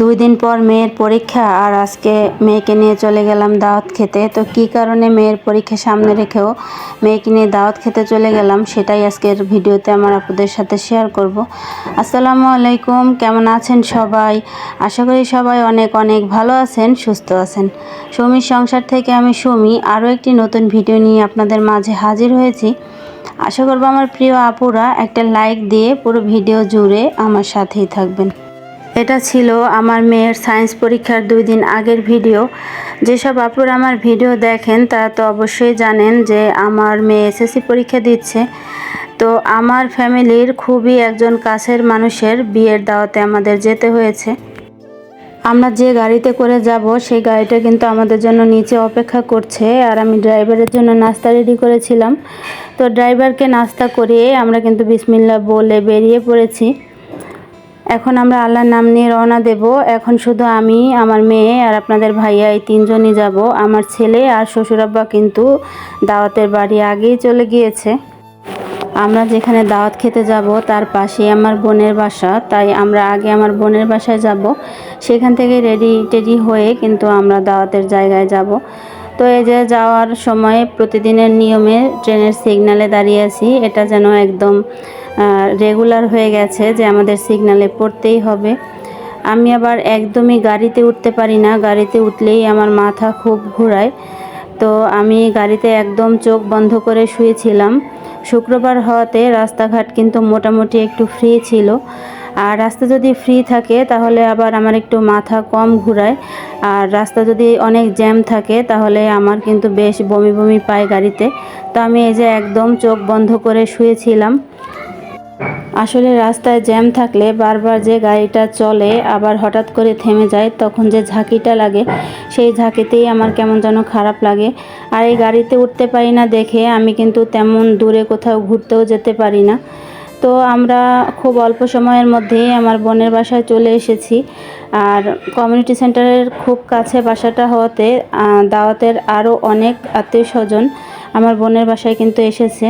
দুই দিন পর মেয়ের পরীক্ষা আর আজকে মেয়েকে নিয়ে চলে গেলাম দাওয়াত খেতে। তো কি কারণে মেয়ের পরীক্ষা সামনে রেখেও মেয়েকে নিয়ে দাওয়াত খেতে চলে গেলাম সেটাই আজকের ভিডিওতে আমার আপুদের সাথে শেয়ার করব। আসসালামু আলাইকুম, কেমন আছেন সবাই? আশা করি সবাই অনেক অনেক ভালো আছেন, সুস্থ আছেন। সুমির সংসার থেকে আমি সুমি, আরও একটি নতুন ভিডিও নিয়ে আপনাদের মাঝে হাজির হয়েছি। আশা করব আমার প্রিয় আপুরা একটা লাইক দিয়ে পুরো ভিডিও জুড়ে আমার সাথেই থাকবেন। এটা ছিল আমার মেয়ের সায়েন্স পরীক্ষার দুই দিন আগের ভিডিও। যেসব আপুরা আমার ভিডিও দেখেন, তারা তো অবশ্যই জানেন যে আমার মেয়ে এসএসসি পরীক্ষা দিচ্ছে। তো আমার ফ্যামিলির খুবই একজন কাছের মানুষের বিয়ের দাওয়াতে আমাদের যেতে হয়েছে। আমরা যে গাড়িতে করে যাব, সেই গাড়িটা কিন্তু আমাদের জন্য নিচে অপেক্ষা করছে আর আমি ড্রাইভারের জন্য নাস্তা রেডি করেছিলাম। তো ড্রাইভারকে নাস্তা করিয়ে আমরা কিন্তু বিসমিল্লা বলে বেরিয়ে পড়েছি। এখন আমরা আল্লাহর নাম নিয়ে রওনা দেব। এখন শুধু আমি, আমার মেয়ে আর আপনাদের ভাইয়া এই তিনজনই যাব। আমার ছেলে আর শ্বশুরাব্বা কিন্তু দাওয়াতের বাড়ি আগেই চলে গিয়েছে। আমরা যেখানে দাওয়াত খেতে যাব, তার পাশেই আমার বোনের বাসা। তাই আমরা আগে আমার বোনের বাসায় যাব। সেখান থেকে রেডি টেডি হয়ে কিন্তু আমরা দাওয়াতের জায়গায় যাব। তো এই যে যাওয়ার সময় প্রতিদিনের নিয়মে ট্রেনের সিগনালে দাঁড়িয়ে আছি, এটা যেন একদম রেগুলার হয়ে গেছে যে আমাদের সিগনালে পড়তেই হবে। আমি আবার একদমই গাড়িতে উঠতে পারি না, গাড়িতে উঠলেই আমার মাথা খুব ঘোরায়। তো আমি গাড়িতে একদম চোখ বন্ধ করে শুয়েছিলাম। শুক্রবার হওয়াতে রাস্তাঘাট কিন্তু মোটামুটি একটু ফ্রি ছিল। আর রাস্তা যদি ফ্রি থাকে, তাহলে আবার আমার একটু মাথা কম ঘুরায়। আর রাস্তা যদি অনেক জ্যাম থাকে, তাহলে আমার কিন্তু বেশ বমি বমি পায় গাড়িতে। তো আমি এই যে একদম চোখ বন্ধ করে শুয়েছিলাম। আসলে রাস্তায় জ্যাম থাকলে বারবার যে গাড়িটা চলে, আবার হঠাৎ করে থেমে যায়, তখন যে ঝাঁকিটা লাগে, সেই ঝাঁকিতেই আমার কেমন যেন খারাপ লাগে। আর এই গাড়িতে উঠতে পারি না দেখে আমি কিন্তু তেমন দূরে কোথাও ঘুরতেও যেতে পারি না। তো আমরা খুব অল্প সময়ের মধ্যেই আমার বোনের বাসায় চলে এসেছি। আর কমিউনিটি সেন্টারের খুব কাছে বাসাটা হওয়াতে দাওয়াতের আরও অনেক আত্মীয় স্বজন আমার বোনের বাসায় কিন্তু এসেছে।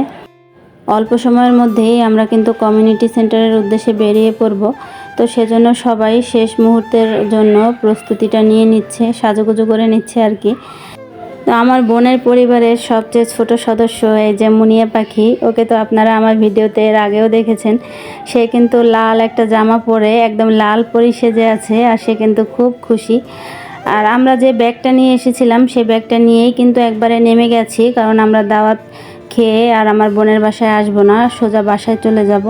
অল্প সময়ের মধ্যেই আমরা কিন্তু কমিউনিটি সেন্টারের উদ্দেশ্যে বেরিয়ে পড়ব। তো সেজন্য সবাই শেষ মুহূর্তের জন্য প্রস্তুতিটা নিয়ে নিচ্ছে, সাজুগুজু করে নিচ্ছে আর কি। তো আমার বোনের পরিবারের সবচেয়ে ছোট সদস্য এই যে মুনিয়া পাখি, ওকে তো আপনারা আমার ভিডিওতে এর আগেও দেখেছেন। সে কিন্তু লাল একটা জামা পরে একদম লাল পরি সেজে আছে আর সে কিন্তু খুব খুশি। আর আমরা যে ব্যাগটা নিয়ে এসেছিলাম সেই ব্যাগটা নিয়েই কিন্তু একবারে নেমে গেছি, কারণ আমরা দাওয়াত খেয়ে আর আমার বোনের বাসায় আসব না, সোজা বাসায় চলে যাব।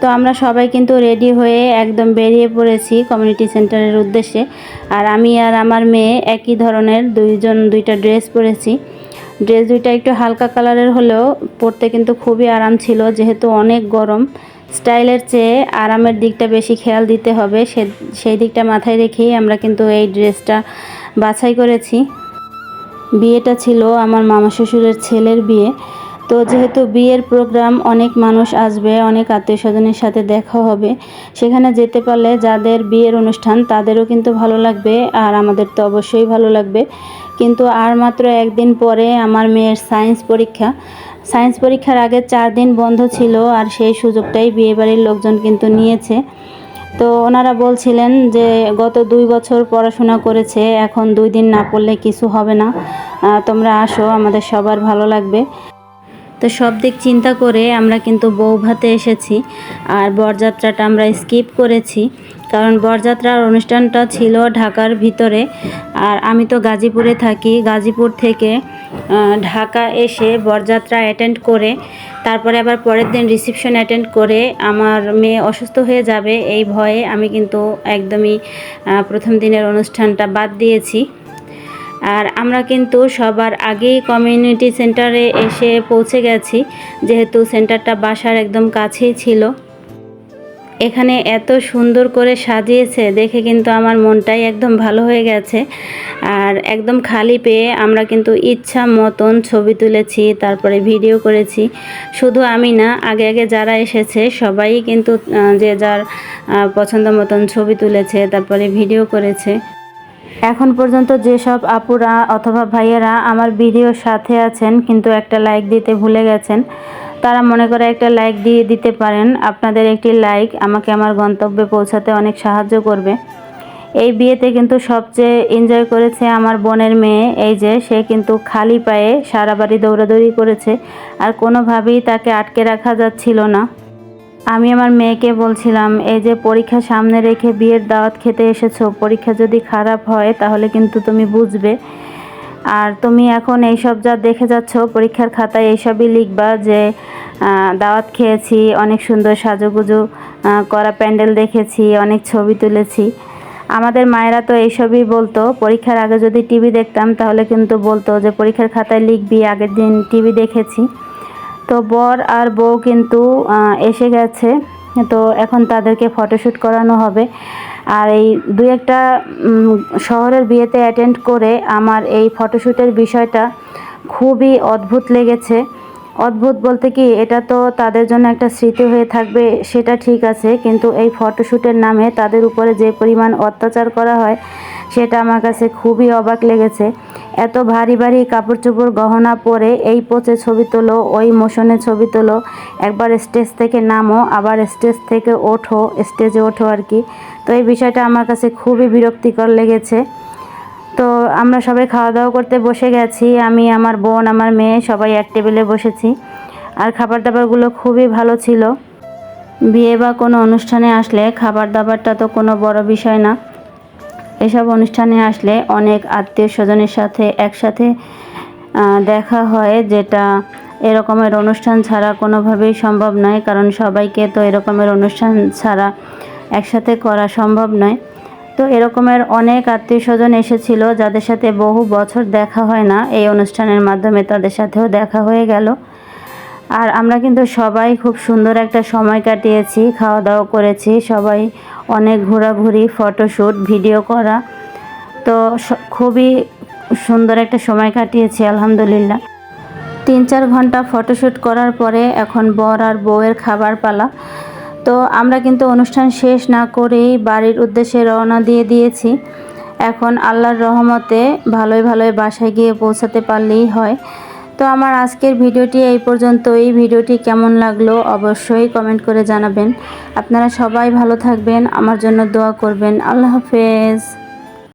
তো আমরা সবাই কিন্তু রেডি হয়ে একদম বেরিয়ে পড়েছি কমিউনিটি সেন্টারের উদ্দেশ্যে। আর আমি আর আমার মেয়ে একই ধরনের দুইজন, দুইটা ড্রেস পরেছি। ড্রেস দুইটা একটু হালকা কালারের হলেও পরতে কিন্তু খুবই আরাম ছিল, যেহেতু অনেক গরম। স্টাইলের চেয়ে আরামের দিকটা বেশি খেয়াল দিতে হবে। সে, সেই দিকটা মাথায় রেখেই আমরা কিন্তু এই ড্রেসটা বাছাই করেছি। বিয়েটা ছিল আমার মামা শ্বশুরের ছেলের বিয়ে। তো যেহেতু বিয়ের প্রোগ্রাম, অনেক মানুষ আসবে, অনেক আত্মীয় স্বজনের সাথে দেখা হবে। সেখানে যেতে পারলে যাদের বিয়ের অনুষ্ঠান, তাদেরও কিন্তু ভালো লাগবে আর আমাদের তো অবশ্যই ভালো লাগবে। কিন্তু আর মাত্র একদিন পরে আমার মেয়ের সায়েন্স পরীক্ষা। সায়েন্স পরীক্ষার আগে চার দিন বন্ধ ছিল আর সেই সুযোগটাই বিয়েবাড়ির লোকজন কিন্তু নিয়েছে। তো ওনারা বলছিলেন যে গত দুই বছর পড়াশোনা করেছে, এখন দুই দিন না পড়লে কিছু হবে না। তোমরা আসো, আমাদের সবার ভালো লাগবে। তো সব দিক চিন্তা করে আমরা কিন্তু বৌভাতে এসেছি আর বরযাত্রাটা আমরা স্কিপ করেছি। কারণ বরযাত্রার অনুষ্ঠানটা ছিল ঢাকার ভিতরে আর আমি তো গাজীপুরে থাকি। গাজীপুর থেকে ঢাকা এসে বরযাত্রা অ্যাটেন্ড করে, তারপরে আবার পরের দিন রিসিপশন অ্যাটেন্ড করে আমার মেয়ে অসুস্থ হয়ে যাবে এই ভয়ে আমি কিন্তু একদমই প্রথম দিনের অনুষ্ঠানটা বাদ দিয়েছি। আর আমরা কিন্তু সবার আগেই কমিউনিটি সেন্টারে এসে পৌঁছে গেছি, যেহেতু সেন্টারটা বাসার একদম কাছেই ছিল। এখানে এত সুন্দর করে সাজিয়েছে, দেখে কিন্তু আমার মনটাই একদম ভালো হয়ে গেছে। আর একদম খালি পেয়ে আমরা কিন্তু ইচ্ছা মতন ছবি তুলেছি, তারপরে ভিডিও করেছি। শুধু আমি না, আগে আগে যারা এসেছে, সবাই কিন্তু যে যার পছন্দ মতন ছবি তুলেছে, তারপরে ভিডিও করেছে। এখন পর্যন্ত যেসব আপুরা অথবা ভাইয়েরা আমার ভিডিওর সাথে আছেন, কিন্তু একটা লাইক দিতে ভুলে গেছেন, তারা মনে করে একটা লাইক দিয়ে দিতে পারেন। আপনাদের একটি লাইক আমাকে আমার গন্তব্যে পৌঁছাতে অনেক সাহায্য করবে। এই বিয়েতে কিন্তু সবচেয়ে এনজয় করেছে আমার বোনের মেয়ে। এই যে, সে কিন্তু খালি পায়ে সারা বাড়ি দৌড়াদৌড়ি করেছে, আর কোনোভাবেই তাকে আটকে রাখা যাচ্ছিল না। আমি আমার মেয়েকে বলছিলাম, এই যে পরীক্ষা সামনে রেখে বিয়ের দাওয়াত খেতে এসেছ, পরীক্ষা যদি খারাপ হয় তাহলে কিন্তু তুমি বুঝবে। আর তুমি এখন এইসব যা দেখে যাচ্ছ, পরীক্ষার খাতায় এইসবই লিখবা যে দাওয়াত খেয়েছি, অনেক সুন্দর সাজুগুজু করা প্যান্ডেল দেখেছি, অনেক ছবি তুলেছি। আমাদের মায়েরা তো এইসবই বলতো। পরীক্ষার আগে যদি টিভি দেখতাম তাহলে কিন্তু বলতো যে, পরীক্ষার খাতায় লিখবি, আগের দিন টিভি দেখেছি। তো বর আর বউ কিন্তু এসে গেছে। তো এখন তাদেরকে ফটোশ্যুট করানো হবে। আর এই দুই একটা শহরের বিয়েতে অ্যাটেন্ড করে আমার এই ফটোশ্যুটের বিষয়টা খুবই অদ্ভুত লেগেছে। অদ্ভুত বলতে কি, এটা তো তাদের জন্য একটা স্মৃতি হয়ে থাকবে, সেটা ঠিক আছে। কিন্তু এই ফটোশ্যুটের নামে তাদের উপরে যে পরিমাণ অত্যাচার করা হয়, সেটা আমার কাছে খুবই অবাক লেগেছে। এত ভারী ভারী কাপড় চোপড় গহনা পরে এই পোচে ছবি তোলো, ওই মোশনে ছবি তোলো। একবার স্টেজ থেকে নামো, আবার স্টেজ থেকে ওঠো, স্টেজে ওঠো আর কি। তো এই বিষয়টা আমার কাছে খুবই বিরক্তিকর লেগেছে। তো আমরা সবাই খাওয়া দাওয়া করতে বসে গেছি। আমি, আমার বোন, আমার মেয়ে সবাই এক টেবিলে বসেছি। আর খাবার দাবারগুলো খুবই ভালো ছিল। বিয়ে বা কোনো অনুষ্ঠানে আসলে খাবার দাবারটা তো কোনো বড় বিষয় না। এসব অনুষ্ঠানে আসলে অনেক আত্মীয় স্বজনের সাথে একসাথে দেখা হয় যেটা এরকমের অনুষ্ঠান ছাড়া কোনোভাবেই সম্ভব নয়, কারণ সবাইকে তো এরকমের অনুষ্ঠান ছাড়া একসাথে করা সম্ভব নয়। তো এরকমের অনেক আত্মীয় স্বজন এসেছিল যাদের সাথে বহু বছর দেখা হয় না। এই অনুষ্ঠানের মাধ্যমে তাদের সাথেও দেখা হয়ে গেল। আর আমরা কিন্তু সবাই খুব সুন্দর একটা সময় কাটিয়েছি খাওয়া দাওয়া করেছি, সবাই অনেক ঘোরাঘুরি ফটোশ্যুট ভিডিও করা। তো খুবই সুন্দর একটা সময় কাটিয়েছি, আলহামদুলিল্লাহ। তিন চার ঘণ্টা ফটোশ্যুট করার পরে এখন বর আর বউয়ের খাবার পালা। তো আমরা কিন্তু অনুষ্ঠান শেষ না করেই বাড়ির উদ্দেশ্যে রওনা দিয়ে দিয়েছি। এখন আল্লাহর রহমতে ভালোই ভালোই বাসায় গিয়ে পৌঁছাতে পারলেই হয়। তো আমার আজকের ভিডিওটি এই পর্যন্ত। এই ভিডিওটি কেমন লাগল অবশ্যই কমেন্ট করে জানাবেন। আপনারা সবাই ভালো থাকবেন, আমার জন্য দোয়া করবেন। আল্লাহ হাফেজ।